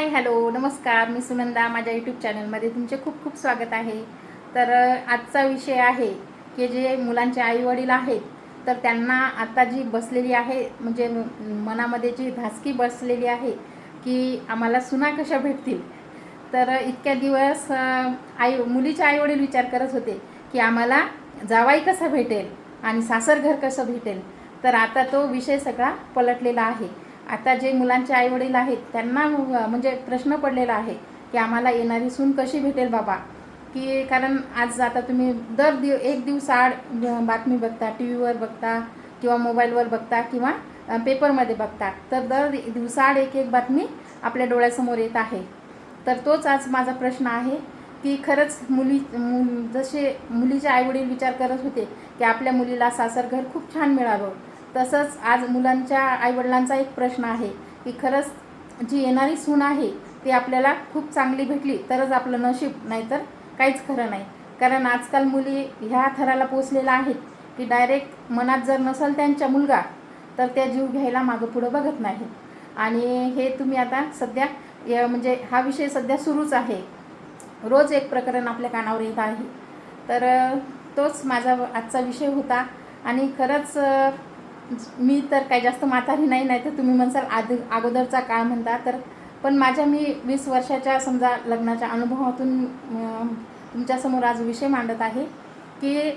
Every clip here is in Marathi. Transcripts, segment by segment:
हाय हॅलो नमस्कार. मी सुनंदा माझ्या यूट्यूब चॅनलमध्ये तुमचे खूप खूप स्वागत आहे. तर आजचा विषय आहे की जे मुलांचे आईवडील आहेत तर त्यांना आता जी बसलेली आहे म्हणजे मनामध्ये जी धासकी बसलेली आहे की आम्हाला सुना कशा भेटतील? तर इतक्या दिवस आई मुलीचे आईवडील विचार करत होते की आम्हाला जावाई कसा भेटेल आणि सासर घर कसं भेटेल? तर आता तो विषय सगळा पलटलेला आहे. आता जे मुलांचे आईवडील आहेत त्यांना म्हणजे प्रश्न पडलेला आहे की आम्हाला येणारी सून कशी भेटेल बाबा? की कारण आज आता तुम्ही दर दिव एक दिवसाआड बातमी बघता टी व्हीवर बघता किंवा मोबाईलवर बघता किंवा पेपरमध्ये बघता तर दर दिवसाआड एक एक बातमी आपल्या डोळ्यासमोर येत आहे. तर तोच आज माझा प्रश्न आहे की खरंच मुली मुल जसे मुलीचे आईवडील विचार करत होते की आपल्या मुलीला सासर घर खूप छान मिळावं तसंच आज मुलांच्या आईवडिलांचा एक प्रश्न आहे की खरंच जी येणारी सून आहे ती आपल्याला खूप चांगली भेटली तरच आपलं नशीब नाहीतर काहीच खरं नाही. कारण आजकाल मुली ह्या थराला पोचलेल्या आहेत की डायरेक्ट मनात जर नसेल त्यांच्या मुलगा तर त्या जीव घ्यायला मागं पुढं बघत नाहीत आणि हे तुम्ही आता सध्या म्हणजे हा विषय सध्या सुरूच आहे. रोज एक प्रकरण आपल्या कानावर येत आहे. तर तोच माझा आजचा विषय होता. आणि खरंच मी तर काही जास्त म्हातारी नाही नाही तर तुम्ही म्हणसाल आधी अगोदरचा काळ म्हणता तर पण माझ्या मी वीस वर्षाच्या समजा लग्नाच्या अनुभवातून तुमच्यासमोर आज विषय मांडत आहे की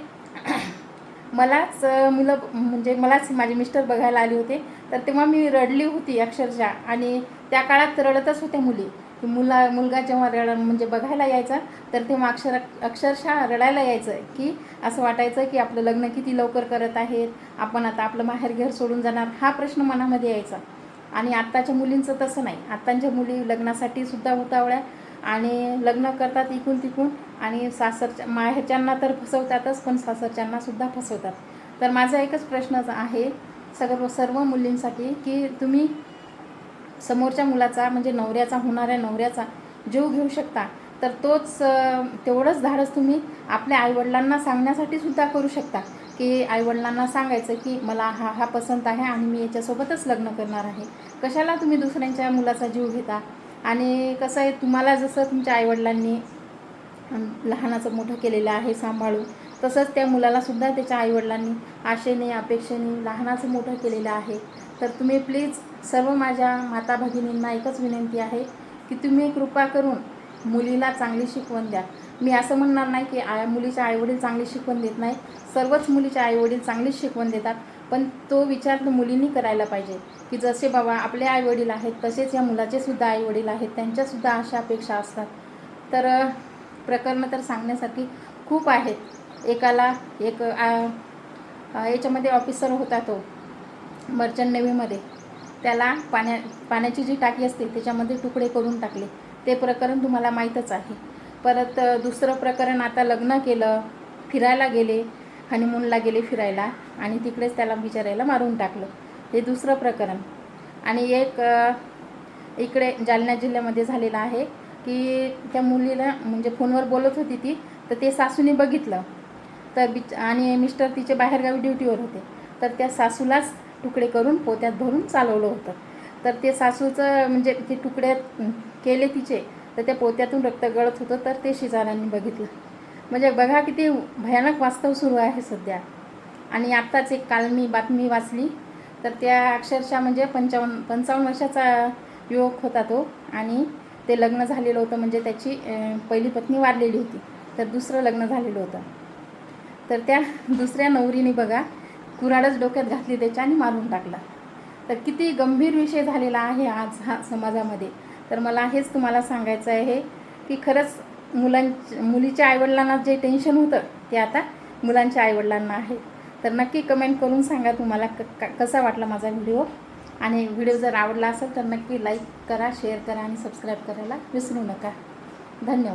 मलाच मुलं म्हणजे मलाच माझे मिस्टर बघायला आले होते तर तेव्हा मी रडली होती अक्षरशः आणि त्या काळात रडतच होत्या मुली. की मुला मुलगा जेव्हा रड म्हणजे बघायला यायचा तर तेव्हा अक्षर अक्षरशः रडायला यायचं की असं वाटायचं की आपलं लग्न किती लवकर करत आहेत आपण आता आपलं माहेर घर सोडून जाणार हा प्रश्न मनामध्ये यायचा. आणि आत्ताच्या मुलींचं तसं नाही. आत्ताच्या मुली लग्नासाठी सुद्धा उतावळ्या आणि लग्न करतात इकून तिकून आणि सासरच्या माहेरच्यांना तर फसवतातच पण सासरच्यांना सुद्धा फसवतात. तर माझा एकच प्रश्नच आहे सर्व सर्व मुलींसाठी की तुम्ही समोरच्या मुलाचा म्हणजे नवऱ्याचा होणाऱ्या नवऱ्याचा जीव घेऊ शकता तर तोच तेवढंच धाडस तुम्ही आपल्या आईवडिलांना सांगण्यासाठी सुद्धा करू शकता. की आईवडिलांना सांगायचं की मला हा हा पसंत आहे आणि मी याच्यासोबतच लग्न करणार आहे. कशाला तुम्ही दुसऱ्यांच्या मुलाचा जीव घेता? आणि कसं आहे तुम्हाला जसं तुमच्या आईवडिलांनी लहानाचं मोठं केलेलं आहे सांभाळून तसंच त्या मुलालासुद्धा त्याच्या आईवडिलांनी आशेने अपेक्षेने लहानाचं मोठं केलेलं आहे. तर तुम्ही प्लीज सर्व माझ्या माता भगिनींना एकच विनंती आहे की तुम्ही कृपा करून मुलीला चांगली शिकवण द्या. मी असं म्हणणार नाही की आ मुलीच्या आईवडील चांगली शिकवण देत नाही. सर्वच मुलीच्या आईवडील चांगलीच शिकवण देतात. पण तो विचार मुलींनी करायला पाहिजे की जसे बाबा आपले आईवडील आहेत तसेच या मुलाचे सुद्धा आईवडील आहेत. त्यांच्यासुद्धा अशा अपेक्षा असतात. तर प्रकरणं तर सांगण्यासाठी खूप आहेत. एकाला एक याच्यामध्ये ऑफिसर होता तो. मर्चंट नेव्हीमध्ये. त्याला पाण्या पाण्याची जी टाकी असते त्याच्यामध्ये तुकडे करून टाकले. ते प्रकरण तुम्हाला माहीतच आहे. परत दुसरं प्रकरण आता लग्न केलं फिरायला गेले हनीमूनला गेले फिरायला आणि तिकडेच त्याला बिचारायला मारून टाकलं. हे दुसरं प्रकरण. आणि एक इकडे जालना जिल्ह्यामध्ये झालेलं आहे की त्या मुलीला म्हणजे फोनवर बोलत होती ती तर ते सासूने बघितलं. तर बिच आणि मिस्टर तिचे बाहेरगावी ड्युटीवर होते. तर त्या सासूलाच तुकडे करून पोत्यात भरून चालवलं होतं. तर ते सासूचं म्हणजे ते तुकडे केले तिचे तर त्या पोत्यातून रक्त गळत होतं तर ते शेजाऱ्यांनी बघितलं. म्हणजे बघा किती भयानक वास्तव सुरू आहे सध्या. आणि आत्ताच एक काल मी बातमी वाचली तर त्या अक्षरशः म्हणजे पंचावन्न पंचावन्न वर्षाचा युवक होता तो आणि ते लग्न झालेलं होतं म्हणजे त्याची पहिली पत्नी वारलेली होती तर दुसरं लग्न झालेलं होतं. तर त्या दुसऱ्या नवरीने बघा कुऱ्हाडच डोक्यात घातली त्याच्या आणि मारून टाकला. तर किती गंभीर विषय झालेला आहे आज हा समाजामध्ये. तर मला हेच तुम्हाला सांगायचं आहे की खरंच मुलां मुलीच्या आईवडिलांना जे टेन्शन होतं ते आता मुलांच्या आईवडिलांना आहे. तर नक्की कमेंट करून सांगा तुम्हाला क क- कसा वाटला माझा व्हिडिओ आणि व्हिडिओ जर आवडला असेल तर नक्की लाईक करा शेअर करा आणि सबस्क्राईब करायला विसरू नका. धन्यवाद.